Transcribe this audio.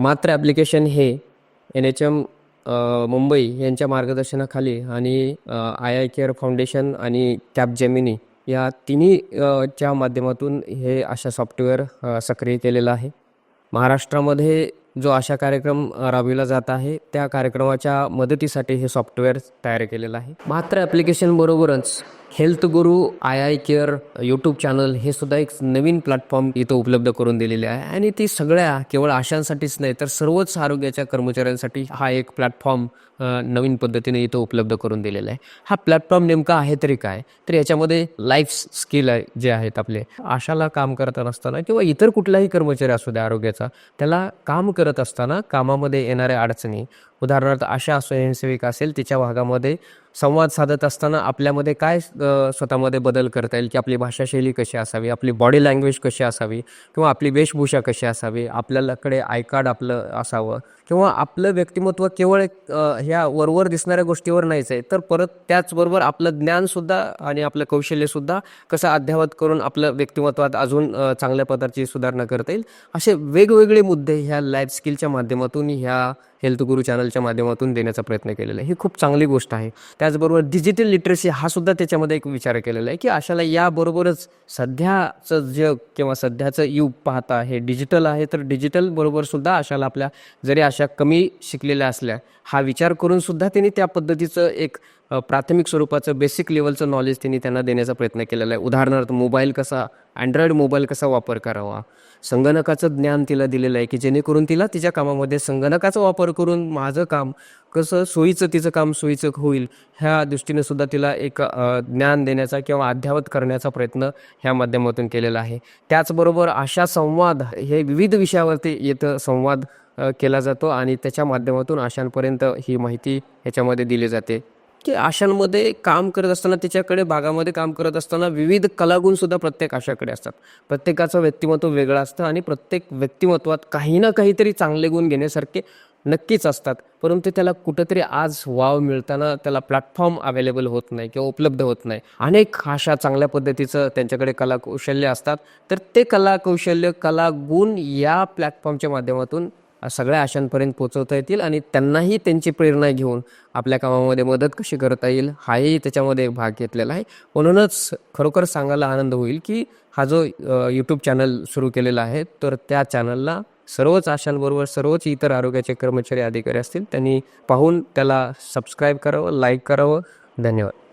मात्र ॲप्लिकेशन हे N H M Mumbai यांच्या मार्गदर्शनाखाली आणि आय आय केअर फाउंडेशन आणि कॅप जेमिनी या तिन्ही च्या माध्यमातून हे अशा सॉफ्टवेअर सक्रिय केलेलं आहे. महाराष्ट्रामध्ये जो अशा कार्यक्रम राबविला जात आहे त्या कार्यक्रमाच्या मदतीसाठी हे सॉफ्टवेअर तयार केलेलं आहे. मात्र ॲप्लिकेशन बरोबरच health guru eye eye care YouTube channel हे सुद्धा एक नवीन प्लॅटफॉर्म इथं उपलब्ध करून दिलेले आहे. आणि ती सगळ्या केवळ आशांसाठीच नाही तर सर्वच आरोग्याच्या कर्मचाऱ्यांसाठी हा एक प्लॅटफॉर्म नवीन पद्धतीने इथं उपलब्ध करून दिलेला आहे. हा प्लॅटफॉर्म नेमका आहे तरी काय? तर याच्यामध्ये लाईफ स्किल आहे जे आहेत आपले. आशाला काम करत असताना किंवा इतर कुठलाही कर्मचारी असू द्या आरोग्याचा त्याला काम करत असताना कामामध्ये येणाऱ्या अडचणी उदाहरणार्थ आशा स्वयंसेविका असेल तिच्या भागामध्ये संवाद साधत असताना आपल्यामध्ये काय स्वतःमध्ये बदल करता येईल? की आपली भाषाशैली कशी असावी? आपली बॉडी लँग्वेज कशी असावी? किंवा आपली वेशभूषा कशी असावी? आपल्याकडे आय कार्ड आपलं असावं? किंवा आपलं व्यक्तिमत्व केवळ ह्या वरवर दिसणाऱ्या गोष्टीवर नाहीच आहे. तर परत त्याचबरोबर आपलं ज्ञानसुद्धा आणि आपलं कौशल्यसुद्धा कसं अद्यावत करून आपलं व्यक्तिमत्वात अजून चांगल्या प्रकारची सुधारणा करता येईल? असे वेगवेगळे मुद्दे ह्या लाईफ स्किलच्या माध्यमातून ह्या हेल्थ गुरु चॅनलच्या माध्यमातून देण्याचा प्रयत्न केलेला आहे. ही खूप चांगली गोष्ट आहे. त्याचबरोबर डिजिटल लिटरसी हा सुद्धा त्याच्यामध्ये एक विचार केलेला आहे की अशाला याबरोबरच सध्याचं जग किंवा सध्याचं युग पाहता हे डिजिटल आहे तर डिजिटल बरोबर सुद्धा अशाला आपल्या जरी अशा कमी शिकलेल्या असल्या हा विचार करून सुद्धा त्यांनी त्या पद्धतीचं एक प्राथमिक स्वरूपाचं बेसिक लेवलचं नॉलेज त्यांनी त्यांना देण्याचा प्रयत्न केलेला आहे. उदाहरणार्थ मोबाईल कसा अँड्रॉइड मोबाईल कसा वापर करावा? संगणकाचं ज्ञान तिला दिलेलं आहे की जेणेकरून तिला तिच्या कामामध्ये संगणकाचा वापर करून माझं काम कसं सोयीचं तिचं काम सोयीचं होईल ह्या दृष्टीने सुद्धा तिला एक ज्ञान देण्याचा किंवा अद्यावत करण्याचा प्रयत्न ह्या माध्यमातून केलेला आहे. त्याचबरोबर अशा संवाद हे विविध विषयावरती येतं संवाद केला जातो आणि त्याच्या माध्यमातून आशांपर्यंत ही माहिती ह्याच्यामध्ये दिली जाते. की आशांमध्ये काम करत असताना त्याच्याकडे भागामध्ये काम करत असताना विविध कलागुणसुद्धा प्रत्येक आशाकडे असतात. प्रत्येकाचं व्यक्तिमत्व वेगळं असतं आणि प्रत्येक व्यक्तिमत्वात काही ना काहीतरी चांगले गुण घेण्यासारखे नक्कीच असतात. परंतु त्याला कुठंतरी आज वाव मिळताना त्याला प्लॅटफॉर्म अवेलेबल होत नाही किंवा उपलब्ध होत नाही. अनेक अशा चांगल्या पद्धतीचं त्यांच्याकडे कलाकौशल्य असतात. तर ते कलाकौशल्य कलागुण कला गुण या प्लॅटफॉर्मच्या माध्यमातून सगळ्या आशांपर्यंत पोचवता येतील आणि त्यांनाही त्यांची प्रेरणा घेऊन आपल्या कामामध्ये मदत कशी करता येईल हाही त्याच्यामध्ये एक भाग घेतलेला आहे. म्हणूनच खरोखर सांगायला आनंद होईल की हा जो यूट्यूब चॅनल सुरू केलेला आहे तर त्या चॅनलला सर्वच आशांबरोबर सर्वच इतर आरोग्याचे कर्मचारी अधिकारी असतील त्यांनी पाहून त्याला सबस्क्राईब करावं लाईक करावं. धन्यवाद.